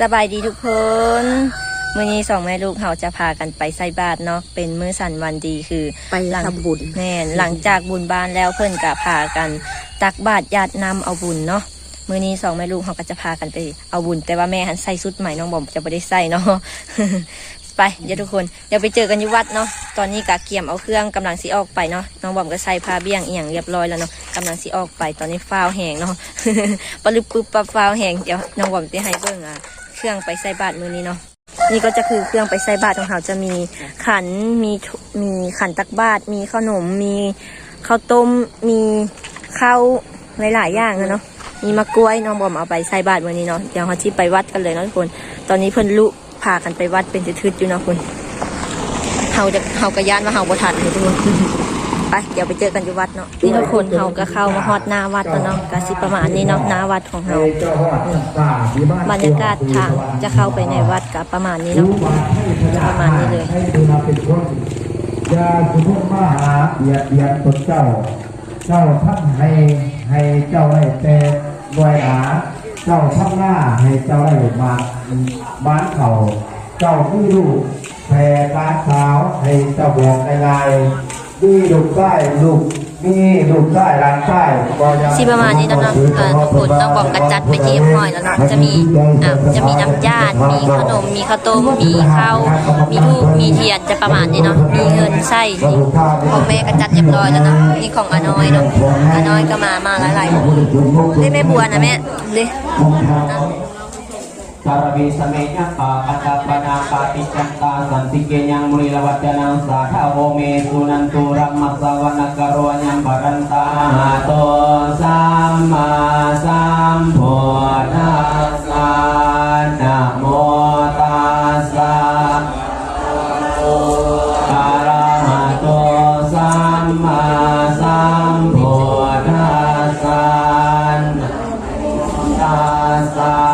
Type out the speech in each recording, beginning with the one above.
สบายดีทุกคนมื้อนี้สองแม่ลูกเขาจะพากันไปใส่บาตรเนาะเป็นมื้อสันวันดีคือไปหลังทำบุญแน่นหลังจากบุญบ้านแล้วเพิ่นก็พากันตักบาตรญาตินำเอาบุญเนาะมื้อนี้สองแม่ลูกเขาก็จะพากันไปเอาบุญ แต่ว่าแม่หันใส่ชุดใหม่น้องบอมจะไม่ได้ใส่เนาะไปเดี๋ยวทุกคนเดี๋ยวไปเจอกันที่วัดเนาะตอนนี้กะเกี่ยมเอาเครื่องกำลังสิออกไปเนาะน้องบอมก็ใส่ผ้าเบี้ยงอีหยังเรียบร้อยแล้วเนาะกำลังสิออกไปตอนนี้ฟ้าวแหงเนาะปลึบปึ๊บปับฟ้าวแหงเดี๋ยวน้องบอมจะให้เบิ่งอะ เครื่องไปใส่บาตรมือนี้เนาะนี่ก็จะคือเครื่องไปใส่บาตรของเขาจะมีขันมีมีขันตักบาตรมีขนม มีข้าวต้มมีข้าวหลายๆอย่างอะเนาะมีมะกล้วยน้องบอมเอาไปใส่บาตรมือนี้เนาะเดี๋ยวเขาที่ไปวัดกันเลยเนาะทุกคน ตอนนี้เพิ่นลุพากันไปวัดเป็นทืดๆอยู่เนาะคุณเฮาจะเฮากระยานมาเฮาบ่ทันเลยทุกคน ไปเดี๋ยวไปเจอกันที่วัดเนาะนี่ทุกคนเฮาก็เข้ามาฮอดหน้าวัดแล้วเนาะก็สิประมาณนี้เนาะหน้าวัดของเฮาบรรยากาศทางจะเข้าไปในวัดก็ประมาณนี้เนาะจะประมาณนี้เลยให้ดูมาเป็นคนอย่าสมมติมาหาเบียดเบียนตนเจ้า เจ้าท่านให้ให้เจ้าได้แต่รวยหาเจ้าท่านหน้าให้เจ้าได้มาบ้านเขาเจ้ามีลูกแผ่การสาวให้เจ้าบอกในลาย มีลูกได้ลูกมีลูกได้ร้านได้ก็จะสิประมาณนี้นะเนาะเออทุกคนต้องบอกกันจัดไปที่ห้อยแล้วนะจะมีอะจะมีน้ำจานมีขนม มีข้าวต้มมีข้าวมีทูบมีเทียนจะประมาณนี้เนาะมีเงินใช่นี่ของแม่ก็จัดเรียบร้อยแล้วเนาะนี่ของอาน้อยเนาะอาน้อยก็มามาหลายๆคนได้แม่บัวนะแม่เนาปติจันตาสันติเกยังมุริลวัจนังสาธาโอเมสุนันตุรัมมัสวานัการยัมปรันตาโตสัมมาสัมพุทธัสสะนะโมตัสสะอะระหะโตสัมาสัมพุทธัสสะตัสสะ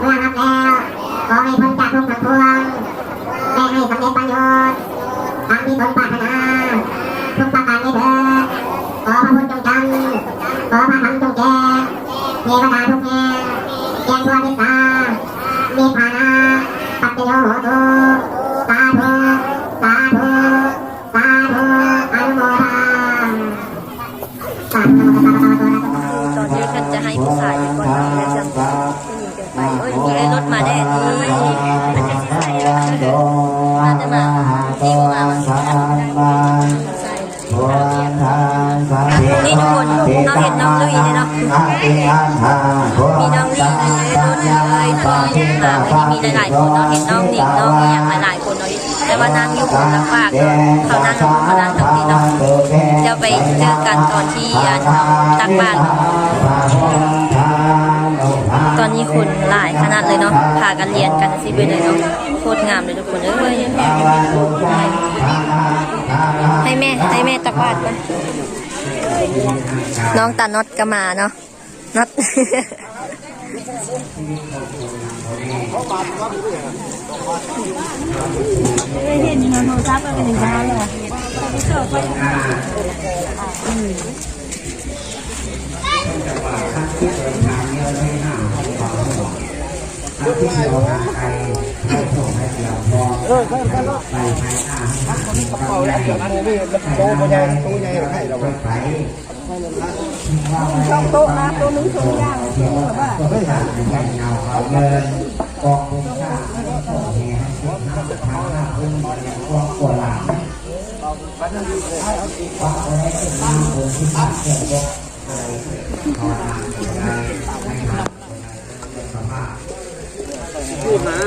เมื่อรับแล้วขอให้พ้นจากทุกข์ทั้งปวงและให้สำเร็จประโยชน์ตามที่ตนปรารถนาทุกประการนี้เถิดขอพระพุทธจงจำขอพระธรรมจงแจ้งเทวดาทุกแห่งแจ้งทั่วนิสามีฐานะปัจจโยโหตุสาธุสาธุสาธุอนุโมทนาสาธุสาธุสาธุสาธุตอนนี้ท่านจะให้ผู้ชายไปก่อน ลุยเลยเนาะมีน้องลิงเลยรุ่นเลยน้องลิงมาวันนี้มีหลายๆคนเนาเห็นน้องลิงน้องอย่างหลายๆคนเนาะแต่ว่านางอยู่คนละฝากเขานั่งเขานั่งตรงนี้เนาะเดี๋ยวไปเจอกันตอนที่อาตักบ้านตอนนี้คนหลายขนาดเลยเนาะพากันเรียนกันสิไปเลยเนาะโคตรงามเลยทุกคนเอ้ยให้แม่ให้แม่ตักบาตรไป น้องตาน็อตก็มาเนาะน็อตไม่เห็นโทรศัพท์ที่เดินทางเนี่ยไม่ห้ามของความสงบ ทางที่เดียวทางไกลให้ส่งให้เดียวพอไปภายหน้าให้เป่าแล้วเดี๋ยวมันนี่มันโตมันใหญ่ตัวใหญ่ให้เราไปไปช่องโต๊ะนะตัวนึงตัวย่างเที่ยวว่าไม่ทานไม่เงาเอาเงินกองทุนชาติส่งแห่ให้คนหน้าทางหน้าคุณอย่างกองกวหลานว่าอะไรก็มีคนที่มาเกี่ยวกับอะไรขอทานอะไรให้ทานเป็นสภาพ พูดมา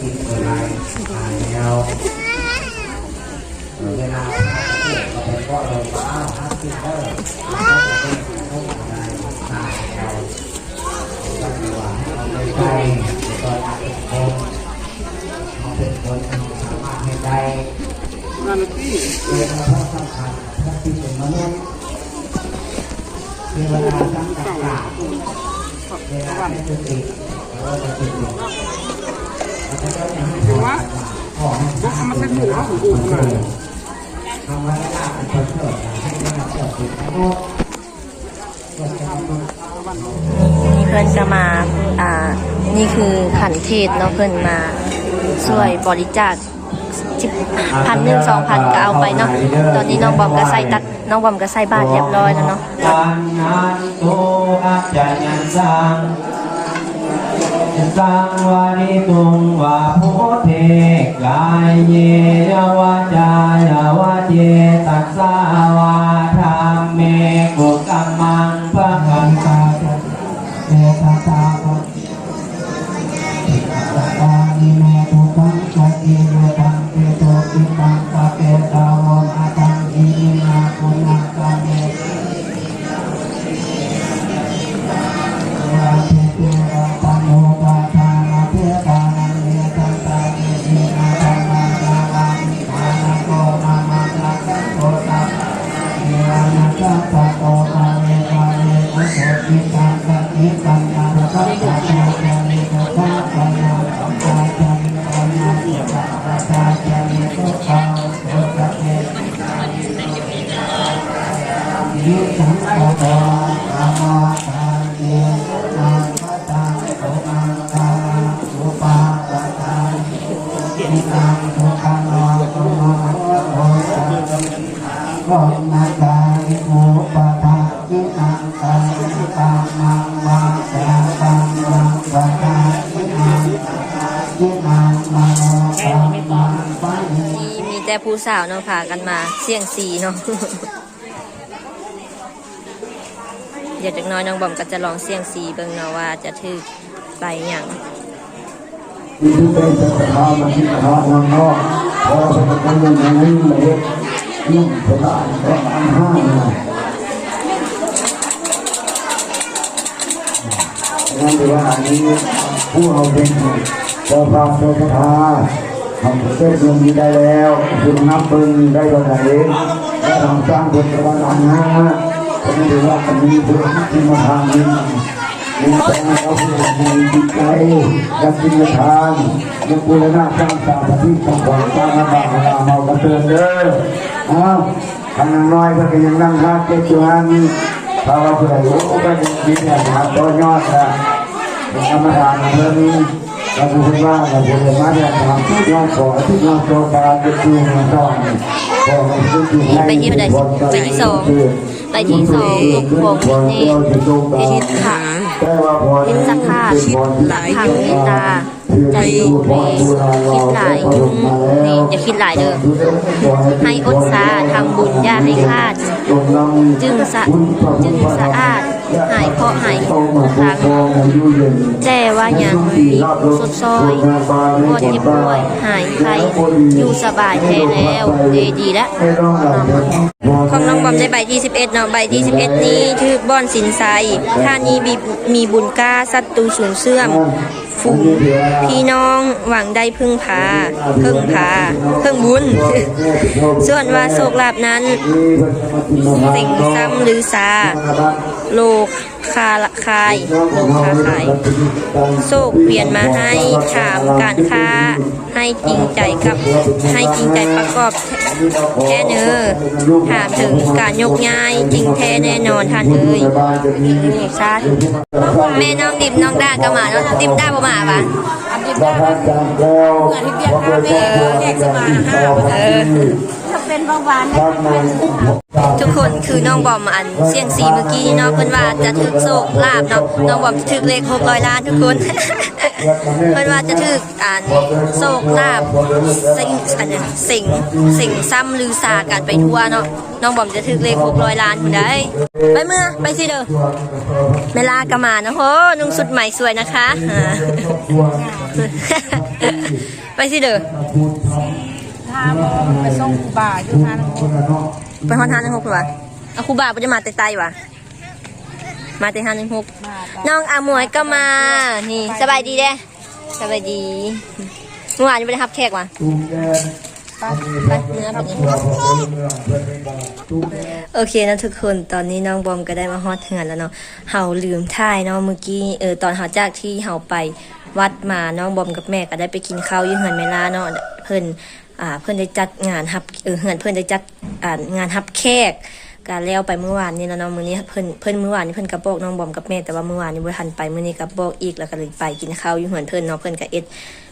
กินอะไรทานแล้วเวลาก็เลยว่าอ้าวถ้ากินได้เราจะเป็นผู้อะไรทานแล้วก็ดีว่าเราใจตอนเป็นคนเป็นคนสามารถให้ได้นั่นที่เป็นพระสำคัญพระที่เป็นมนุษย์ เวลาสังกัดเวลาเป็นสติเราจะติดอยู่เราจะต้องให้ว่าของก็ทำมาเส้นหมูแล้วของกูมาทำไว้แล้วเป็นคนเกิดให้มันเกิดเป็นมนุษย์เกิดเป็นมนุษย์นี่เพื่อนจะมา อ่า นี่คือขันเทศเนาะเพื่อนมาช่วยบริจาคพันหนึ่งสองพันก็เอาไปเนาะ ตอนนี้น้องบอมก็ใส่ตัก น้องบอมก็ใส่บาทเรียบร้อยแล้วเนาะปัญหันตุอัจจยันสังสังวาริตุงวาพุทเทกายเยวาจายวาเจตัสสาวาธรรมเมกุกัมมังพะคันตาเอตตาภะ งนา สาวเนาะพากันมาเสี่ยงสีเนาะเดี๋ยวจากน้อยน้องบอมก็จะลองเสี่ยงสีเบิ่งเนาะว่าจะถือไปอย่างมีทุกเป็นสถาบันที่สถาบันนอกพอเป็นคนยังไงเลยยุ่งสถานก็อันห้านะนั่นคือว่าอันนี้ผู้เอาเป็นเจ้าภาพเจ้าประธา ทำเส้นลงนี้ได้แล้วคุณนับเบิ้งได้วันไหนและทำสร้างบุญกับอันห้าผมถือว่าอันนี้เป็นที่มาทางนี้มีแต่เราผู้มีจิตใจและจิตทานยังบูรณะสร้างสาปฏิสังขรณ์สร้างน้ำบาปเราเมากระเตือนเด้ออ้าวทางน้อยเพื่อนยังนั่งฮักเจ้าจวนถ้าเราเผื่อรู้ก็ยังคิดเนี่ยหาตัวยอดนะธรรมดาเพื่อน เราพูดว่าเราพูดมาเนี่ยทำทุกยอดขอทุกยอดโตบาจะดูมาต้องขอให้ทุกอย่างไปที่บันไดไปที่สองไปที่สองลูกโป่งนี่ทิศขาทิศสักขาทิศหลักทางเมตตาจันทุเคิดหลายยุ่งนี่อย่าคิดหลายเด้อให้อดสาทำบุญอย่าให้คาด จึงสะจึงสะอาด หายเพราะหายทุกครั้งแต่ว่าอย่างมีสดซอยพอเจ็บป่วย หายไข้อยู่สบายแท้แล้วดีดีแล้วของน้องบอมได้ใบที่ 11เนาะใบที่ 11 นี้ชื่อบ่อนสินไซท่านี้มีมีบุญกล้าศัตรูสูงเสื่อม ฝูงพี่น้องหวังได้พึ่งพาพึ่งพาพึ่งบุญ ส่วนว่าโศกลาบนั้น สิ่งซ้ำหรือซาโลกคาละคายโลกค้าขายโศกเปลี่ยนมาให้ถามการค้าให้จริงใจกับ ให้จริงใจประกอบแท้เนอถามถึงการยกย้ายจริงแท้แน่นอนท่านเอ้ยนี่ชาติแม่น้องดิบน้องด้าก็มาเนาะดิบด้าบ่มาปะเออ ทุกคนคือน้องบอมอันเสียงสีเมื่อกี้นี่เนาะเพิ่นว่าจะถึกโศกลาบเนาะน้องบอมจะถึกเลขหกร้อยล้านทุกคนเพิ่นว่าจะถึกอ่านโศกลาบสิ่งอันนั้สิ่งสิ่งซ้ำลือสากันไปทั่วเนาะน้องบอมจะถึกเลขหกร้อยล้านคุณได้ไปเมื่อไปสิเด้อเวลากะมานะโหนุ่งสุดใหม่สวยนะคะไปสิเด้อ ไปส่งครูบาอยู่ทางไปฮอนทานหนึ่งหกหรอวะเอาครูบาไปจะมาแต่ไตวะมาแต่ฮันหนึ่งหกมาไปน้องอาหมวยก็มา นี่สบายดีเด้สบายดีเมื่อวานยังไม่ได้รับแขกว่ะไปเนื้อแบบนี้โอเคนะทุกคนตอนนี้น้องบอมก็ได้มาฮอดเถือนแล้วเนาะเฮาลืมท่ายเนาะเมื่อกี้เออตอนเฮาจากที่เฮาไปวัดมาน้องบอมกับแม่ก็ได้ไปกินข้าวอยี่เหือนเมลาเนาะเพิ่น อ่าเพื่อนได้จัดงานฮับเออเหือนเพื่อนได้จัดอ่างานฮับแขกการแล้วไปเมื่อวานนี้แล้วเนาะมื้อนี้เพิ่นเพิ่นเมื่อวานนี้เพิ่นก็บอกน้องบอมกับแม่แต่ว่าเมื่อวานนี้บ่ทันไปมื้อนี้ก็บอกอีกแล้วก็เลยไปกินข้าวอยู่เหือนเพิ่นเนาะเพิ่นก็เอ็ด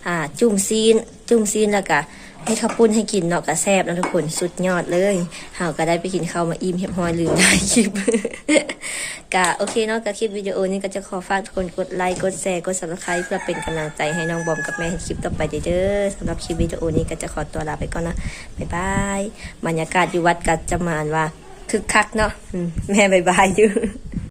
อ่าจุ่มซีนจุ่มซีนแล้วก็ ให้ข้าวปุ้นให้กินเนาะก็แซบนะทุกคนสุดยอดเลยเฮาก็ได้ไปกินข้าวมาอิ่มเรียบร้อยลืมได้คลิปกะโอเคเนาะกับคลิปวิดีโอนี้ก็จะขอฝากทุกคนกดไลค์กดแชร์กด subscribe เพื่อเป็นกำลังใจให้น้องบอมกับแม่ให้คลิปต่อไปเด้อสำหรับคลิปวิดีโอนี้ก็จะขอตัวลาไปก่อนนะบ๊ายบายบรรยากาศอยู่วัดกัจจมานว่าคึกคักเนาะแม่บ๊ายบายอยู่